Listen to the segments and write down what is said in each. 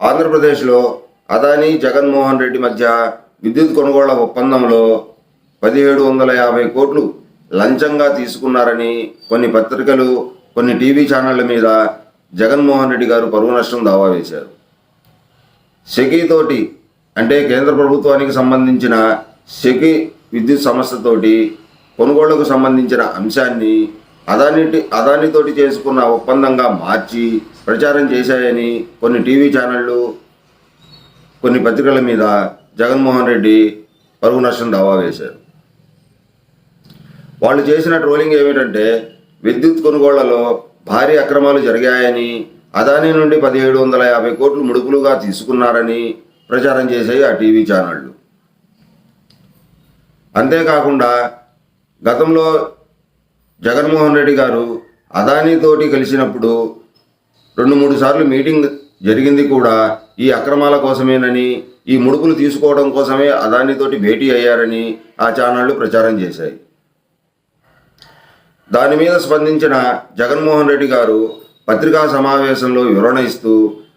ఆంధ్రప్రదేశ్లో అదానీ జగన్మోహన్ రెడ్డి మధ్య విద్యుత్ కొనుగోళ్ళ ఒప్పందంలో పదిహేడు వందల యాభై కోట్లు లంచంగా తీసుకున్నారని కొన్ని పత్రికలు కొన్ని టీవీ ఛానళ్ళ మీద జగన్మోహన్ రెడ్డి గారు పరువు నష్టం దావా వేశారు. సెకీతోటి అంటే కేంద్ర ప్రభుత్వానికి సంబంధించిన సెకీ విద్యుత్ సంస్థతోటి కొనుగోళ్ళకు సంబంధించిన అంశాన్ని అదాని అదానితోటి చేసుకున్న ఒప్పందంగా మార్చి ప్రచారం చేశాయని కొన్ని టీవీ ఛానళ్ళు కొన్ని పత్రికల మీద జగన్మోహన్ రెడ్డి పరుగు నష్టం దావా వేశారు. వాళ్ళు చేసిన ట్రోలింగ్ ఏమిటంటే విద్యుత్ కొనుగోళ్ళలో భారీ అక్రమాలు జరిగాయని అదానీ నుండి పదిహేడు వందల యాభై కోట్లు ముడుపులుగా తీసుకున్నారని ప్రచారం చేశాయి ఆ టీవీ ఛానళ్ళు. అంతేకాకుండా గతంలో జగన్మోహన్ రెడ్డి గారు అదానీతోటి కలిసినప్పుడు రెండు మూడు సార్లు మీటింగ్ జరిగింది కూడా ఈ అక్రమాల కోసమేనని ఈ ముడుపులు తీసుకోవడం కోసమే అదానితోటి భేటీ అయ్యారని ఆ ఛానళ్ళు ప్రచారం చేశాయి. దాని మీద స్పందించిన జగన్మోహన్ రెడ్డి గారు పత్రికా సమావేశంలో వివరణ ఇస్తూ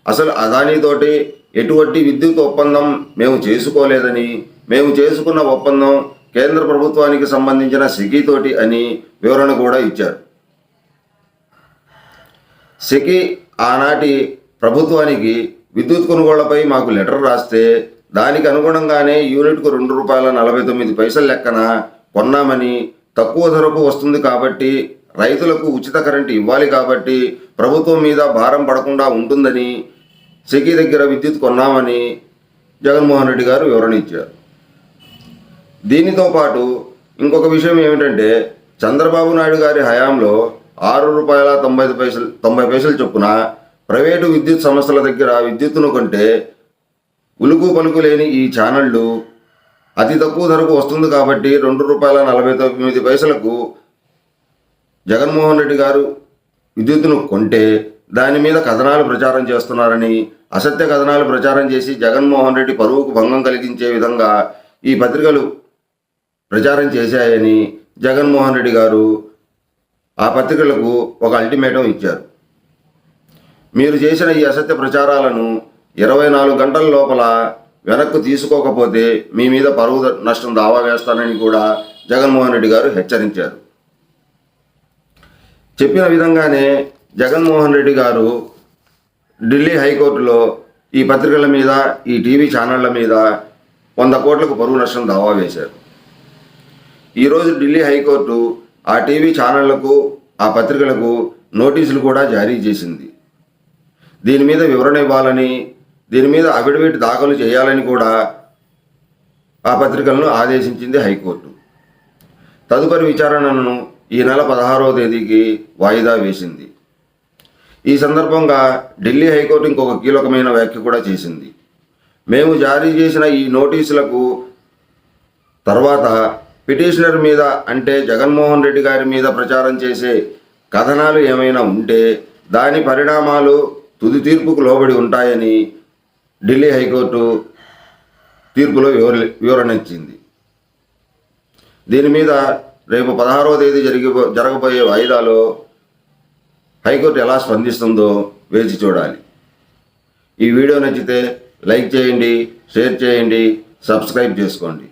అసలు అదానితోటి ఎటువంటి విద్యుత్ ఒప్పందం మేము చేసుకోలేదని మేము చేసుకున్న ఒప్పందం కేంద్ర ప్రభుత్వానికి సంబంధించిన సికీతోటి అని వివరణ కూడా ఇచ్చారు. సెకి ఆనాటి ప్రభుత్వానికి విద్యుత్ కొనుగోళ్ళపై మాకు లెటర్ రాస్తే దానికి అనుగుణంగానే యూనిట్కు రెండు రూపాయల నలభై తొమ్మిది పైసల లెక్కన కొన్నామని తక్కువ ధరకు వస్తుంది కాబట్టి రైతులకు ఉచిత కరెంటు ఇవ్వాలి కాబట్టి ప్రభుత్వం మీద భారం పడకుండా ఉంటుందని సెకి దగ్గర విద్యుత్ కొన్నామని జగన్మోహన్ రెడ్డి గారు వివరణ ఇచ్చారు. దీనితో పాటు ఇంకొక విషయం ఏమిటంటే చంద్రబాబు నాయుడు గారి హయాంలో ఆరు రూపాయల తొంభై పైసలు తొంభై పైసలు చొప్పున ప్రైవేటు విద్యుత్ సంస్థల దగ్గర విద్యుత్తును కొంటే ఉలుకు పలుకు లేని ఈ ఛానళ్ళు అతి తక్కువ ధరకు వస్తుంది కాబట్టి రెండు రూపాయల నలభై తొమ్మిది పైసలకు జగన్మోహన్ రెడ్డి గారు విద్యుత్తును కొంటే దాని మీద కథనాలు ప్రచారం చేస్తున్నారని అసత్య కథనాలు ప్రచారం చేసి జగన్మోహన్ రెడ్డి పరువుకు భంగం కలిగించే విధంగా ఈ పత్రికలు ప్రచారం చేశాయని జగన్మోహన్ రెడ్డి గారు ఆ పత్రికలకు ఒక అల్టిమేటం ఇచ్చారు. మీరు చేసిన ఈ అసత్య ప్రచారాలను ఇరవై నాలుగు గంటల లోపల వెనక్కు తీసుకోకపోతే మీ మీద పరువు నష్టం దావా వేస్తానని కూడా జగన్మోహన్ రెడ్డి గారు హెచ్చరించారు. చెప్పిన విధంగానే జగన్మోహన్ రెడ్డి గారు ఢిల్లీ హైకోర్టులో ఈ పత్రికల మీద ఈ టీవీ ఛానళ్ళ మీద వంద కోట్లకు పరువు నష్టం దావా వేశారు. ఈరోజు ఢిల్లీ హైకోర్టు ఆ టీవీ ఛానళ్ళకు ఆ పత్రికలకు నోటీసులు కూడా జారీ చేసింది. దీని మీద వివరణ ఇవ్వాలని దీని మీద అఫిడవిట్ దాఖలు చేయాలని కూడా ఆ పత్రికలను ఆదేశించింది హైకోర్టు. తదుపరి విచారణను ఈ నెల పదహారవ తేదీకి వాయిదా వేసింది. ఈ సందర్భంగా ఢిల్లీ హైకోర్టు ఇంకొక కీలకమైన వ్యాఖ్య కూడా చేసింది. మేము జారీ చేసిన ఈ నోటీసులకు తర్వాత పిటిషనర్ మీద అంటే జగన్మోహన్ రెడ్డి గారి మీద ప్రచారం చేసే కథనాలు ఏమైనా ఉంటే దాని పరిణామాలు తుది తీర్పుకు లోబడి ఉంటాయని ఢిల్లీ హైకోర్టు తీర్పులో వివర వివరణ ఇచ్చింది. దీని మీద రేపు పదహారవ తేదీ జరిగి జరగబోయే వాయిదాలో హైకోర్టు ఎలా స్పందిస్తుందో వేచి చూడాలి. ఈ వీడియో నచ్చితే లైక్ చేయండి షేర్ చేయండి సబ్స్క్రైబ్ చేసుకోండి.